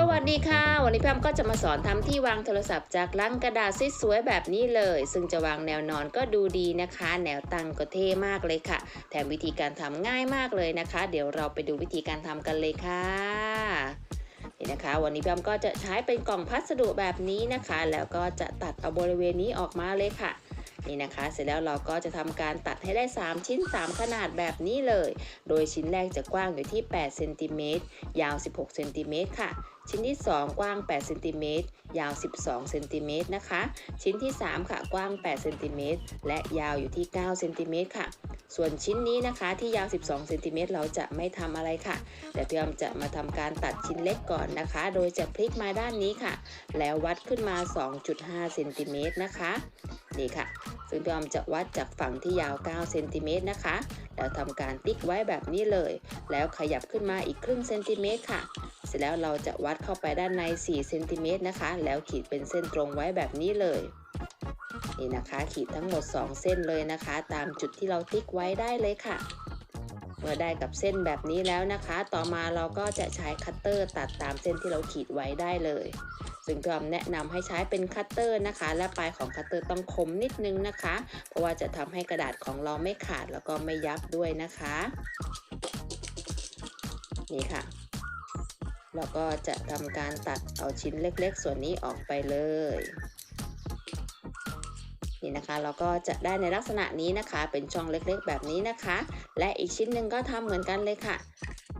สวัสดีค่ะ วันนี้พี่แอมก็จะมาสอนทำที่วางโทรศัพท์จากลังกระดาษสวยๆแบบนี้เลย ซึ่งจะวางแนวนอนก็ดูดีนะคะ แนวตั้งก็เท่มากเลยค่ะ แถมวิธีการทำง่ายมากเลยนะคะ เดี๋ยวเราไปดูวิธีการทำกันเลยค่ะนี่นะคะ วันนี้พี่แอมก็จะใช้เป็นกล่องพัสดุแบบนี้นะคะ แล้วก็จะตัดเอาบริเวณนี้ออกมาเลยค่ะนี่นะคะเสร็จแล้วเราก็จะทำการตัดให้ได้ 3 ชิ้น 3 ขนาดแบบนี้เลย โดยชิ้นแรกจะกว้างอยู่ที่8เซนติเมตรยาว 16เซนติเมตรค่ะ ชิ้นที่ 2 กว้าง8เซนติเมตรยาว 12เซนติเมตรนะคะ ชิ้นที่ 3 ค่ะกว้าง8เซนติเมตรและยาวอยู่ที่9เซนติเมตรค่ะ ส่วนชิ้นนี้นะคะที่ยาว 12เซนติเมตรเราจะไม่ทำอะไรค่ะ แต่พี่อมจะมาทำการตัดชิ้นเล็กก่อนนะคะ โดยจะพลิกมาด้านนี้ค่ะ แล้ววัดขึ้นมา 2.5เซนติเมตรนะคะ นี่ค่ะ ซึ่งพี่ออมจะวัดจากฝั่งที่ยาว 9 เซนติเมตรนะคะ แล้วทำการติ๊กไว้แบบนี้เลย แล้วขยับขึ้นมาอีกครึ่งเซนติเมตรค่ะ เสร็จแล้วเราจะวัดเข้าไปด้านใน 4 เซนติเมตรนะคะ แล้วขีดเป็นเส้นตรงไว้แบบนี้เลยนี่นะคะขีดทั้งหมด 2 เส้นเลยนะคะ ตามจุดที่เราติ๊กไว้ได้เลยค่ะ เมื่อได้กับเส้นแบบนี้แล้วนะคะ ต่อมาเราก็จะใช้คัตเตอร์ตัดตามเส้นที่เราขีดไว้ได้เลย ซึ่งพี่ออมแนะนำให้ใช้เป็นคัตเตอร์นะคะ และปลายของคัตเตอร์ต้องคมนิดนึงนะคะ เพราะว่าจะทำให้กระดาษของเราไม่ขาดแล้วก็ไม่ยับด้วยนะคะ นี่ค่ะเราก็จะทำการตัดเอาชิ้นเล็กๆ ส่วนนี้ออกไปเลย นี่นะคะเราก็จะได้ในลักษณะนี้นะคะ เป็นช่องเล็กๆ แบบนี้นะคะ และอีกชิ้นหนึ่งก็ทำเหมือนกันเลยค่ะ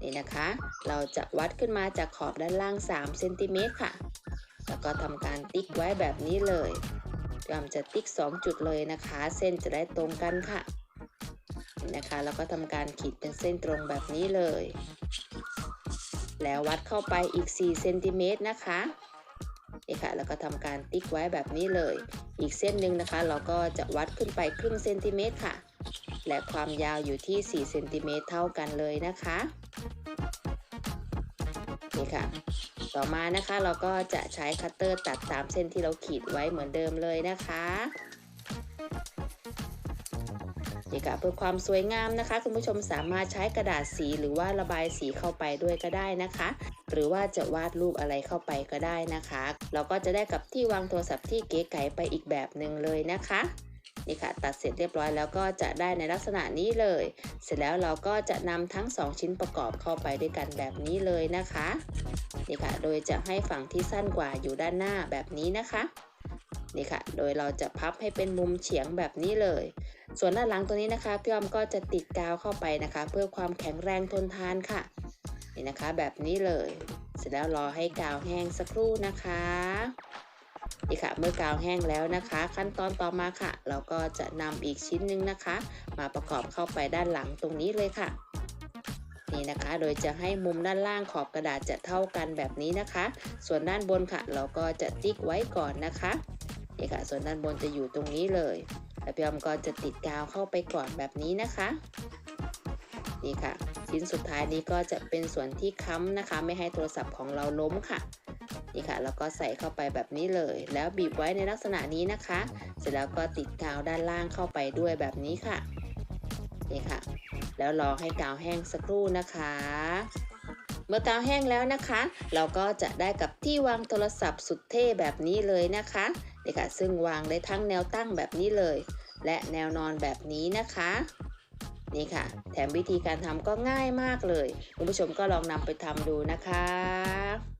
นี่นะคะ เราจะวัดขึ้นมาจากขอบด้านล่าง3เซนติเมตรค่ะ แล้วก็ทำการติ๊กไว้แบบนี้เลยยอมจะติ๊ก 2 จุดเลยนะคะ เส้นจะได้ตรงกันค่ะนะคะ แล้วก็ทำการขีดเป็นเส้นตรงแบบนี้เลย แล้ววัดเข้าไปอีก 4 เซนติเมตรนะคะนี่ค่ะ แล้วก็ทำการติ๊กไว้แบบนี้เลย อีกเส้นหนึ่งนะคะ เราก็จะวัดขึ้นไปครึ่งเซนติเมตรค่ะ และความยาวอยู่ที่ 4 เซนติเมตรเท่ากันเลยนะคะ นี่ค่ะ ต่อมานะคะเราก็จะใช้คัตเตอร์ตัดตามเส้นที่เราขีดไว้เหมือนเดิมเลยนะคะนี่ค่ะเพื่อความสวยงามนะคะ คุณผู้ชมสามารถใช้กระดาษสีหรือว่าระบายสีเข้าไปด้วยก็ได้นะคะ หรือว่าจะวาดรูปอะไรเข้าไปก็ได้นะคะ เราก็จะได้กับที่วางโทรศัพท์ที่เก๋ไก๋ไปอีกแบบหนึ่งเลยนะคะ นี่ค่ะตัดเสร็จเรียบร้อยแล้วก็จะได้ในลักษณะนี้เลย เสร็จแล้วเราก็จะนำทั้ง 2 ชิ้นประกอบเข้าไปด้วยกันแบบนี้เลยนะคะนี่ค่ะ โดยจะให้ฝั่งที่สั้นกว่าอยู่ด้านหน้าแบบนี้นะคะนี่ค่ะ โดยเราจะพับให้เป็นมุมเฉียงแบบนี้เลย ส่วนด้านหลังตัวนี้นะคะพี่ออมก็จะติดกาวเข้าไปนะคะ เพื่อความแข็งแรงทนทานค่ะ นี่นะคะแบบนี้เลย เสร็จแล้วรอให้กาวแห้งสักครู่นะคะ นี่ค่ะเมื่อกาวแห้งแล้วนะคะ ขั้นตอนต่อมาค่ะ เราก็จะนำอีกชิ้นหนึ่งนะคะ มาประกอบเข้าไปด้านหลังตรงนี้เลยค่ะนี่นะคะ โดยจะให้มุมด้านล่างขอบกระดาษจะเท่ากันแบบนี้นะคะ ส่วนด้านบนค่ะ เราก็จะติ๊กไว้ก่อนนะคะนี่ค่ะ ส่วนด้านบนจะอยู่ตรงนี้เลยแล้วพี่ออมก็จะติดกาวเข้าไปก่อนแบบนี้นะคะนี่ค่ะ ชิ้นสุดท้ายนี้ก็จะเป็นส่วนที่ค้ำนะคะ ไม่ให้โทรศัพท์ของเราล้มค่ะ นี่ค่ะแล้วก็ใส่เข้าไปแบบนี้เลย แล้วบีบไว้ในลักษณะนี้นะคะ เสร็จแล้วก็ติดกาวด้านล่างเข้าไปด้วยแบบนี้ค่ะนี่ค่ะ แล้วรอให้กาวแห้งสักครู่นะคะเมื่อกาวแห้งแล้วนะคะ เราก็จะได้กับที่วางโทรศัพท์สุดเท่แบบนี้เลยนะคะนี่ค่ะ ซึ่งวางได้ทั้งแนวตั้งแบบนี้เลย และแนวนอนแบบนี้นะคะ นี่ค่ะ แถมวิธีการทำก็ง่ายมากเลย คุณผู้ชมก็ลองนำไปทำดูนะคะ